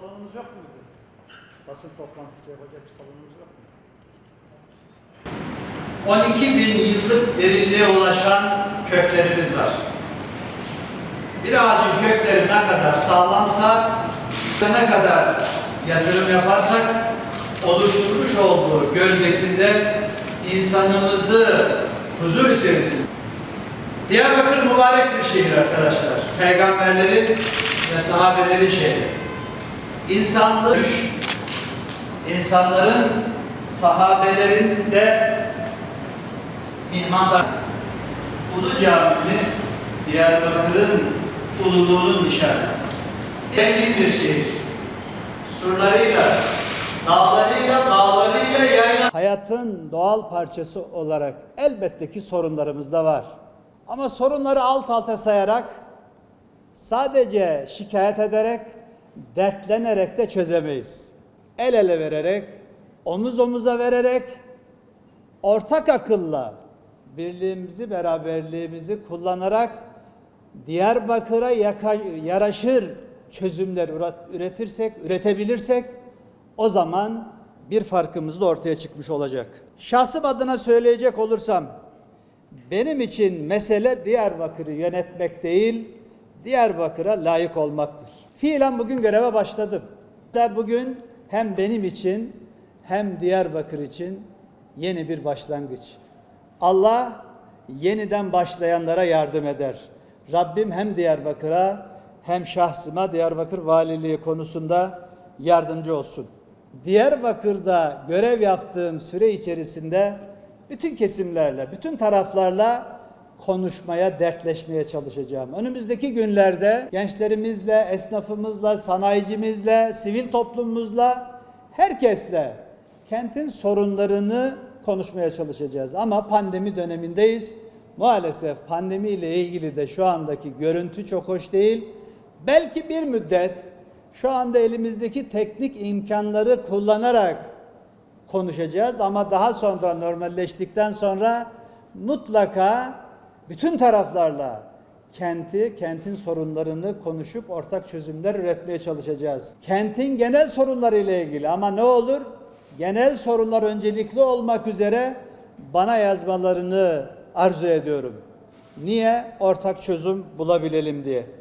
salonunuz yok muydu? Basın toplantısı yapacak bir salonunuz yok mu? 12 bin yıllık derinliğe ulaşan köklerimiz var. Bir ağacın kökleri ne kadar sağlamsa, ne kadar yatırım yaparsak, oluşturmuş olduğu gölgesinde insanımızı huzur içerisinde. Diyarbakır mübarek bir şehir arkadaşlar. Peygamberlerin ve sahabelerin şehri. İnsanlık, insanların, sahabelerin de mihmandar. Ulu Camimiz Diyarbakır'ın ululuğunun nişanesi. Zengin bir şehir. Surlarıyla, dağlarıyla, bağlarıyla yayla. Hayatın doğal parçası olarak elbette ki sorunlarımız da var. Ama sorunları alt alta sayarak sadece şikayet ederek, dertlenerek de çözemeyiz. El ele vererek, omuz omuza vererek, ortak akılla birliğimizi, beraberliğimizi kullanarak Diyarbakır'a yaraşır çözümler üret- üretirsek, üretebilirsek o zaman bir farkımız da ortaya çıkmış olacak. Şahsım adına söyleyecek olursam benim için mesele Diyarbakır'ı yönetmek değil, Diyarbakır'a layık olmaktır. Fiilen bugün göreve başladım. Bugün hem benim için hem Diyarbakır için yeni bir başlangıç. Allah yeniden başlayanlara yardım eder. Rabbim hem Diyarbakır'a hem şahsıma Diyarbakır Valiliği konusunda yardımcı olsun. Diyarbakır'da görev yaptığım süre içerisinde bütün kesimlerle, bütün taraflarla konuşmaya, dertleşmeye çalışacağım. Önümüzdeki günlerde gençlerimizle, esnafımızla, sanayicimizle, sivil toplumumuzla, herkesle kentin sorunlarını konuşmaya çalışacağız. Ama pandemi dönemindeyiz. Maalesef pandemiyle ilgili de şu andaki görüntü çok hoş değil. Belki bir müddet şu anda elimizdeki teknik imkanları kullanarak konuşacağız ama daha sonra normalleştikten sonra mutlaka bütün taraflarla kenti, kentin sorunlarını konuşup ortak çözümler üretmeye çalışacağız. Kentin genel sorunları ile ilgili ama ne olur? Genel sorunlar öncelikli olmak üzere bana yazmalarını arzu ediyorum. Niye? Ortak çözüm bulabilelim diye.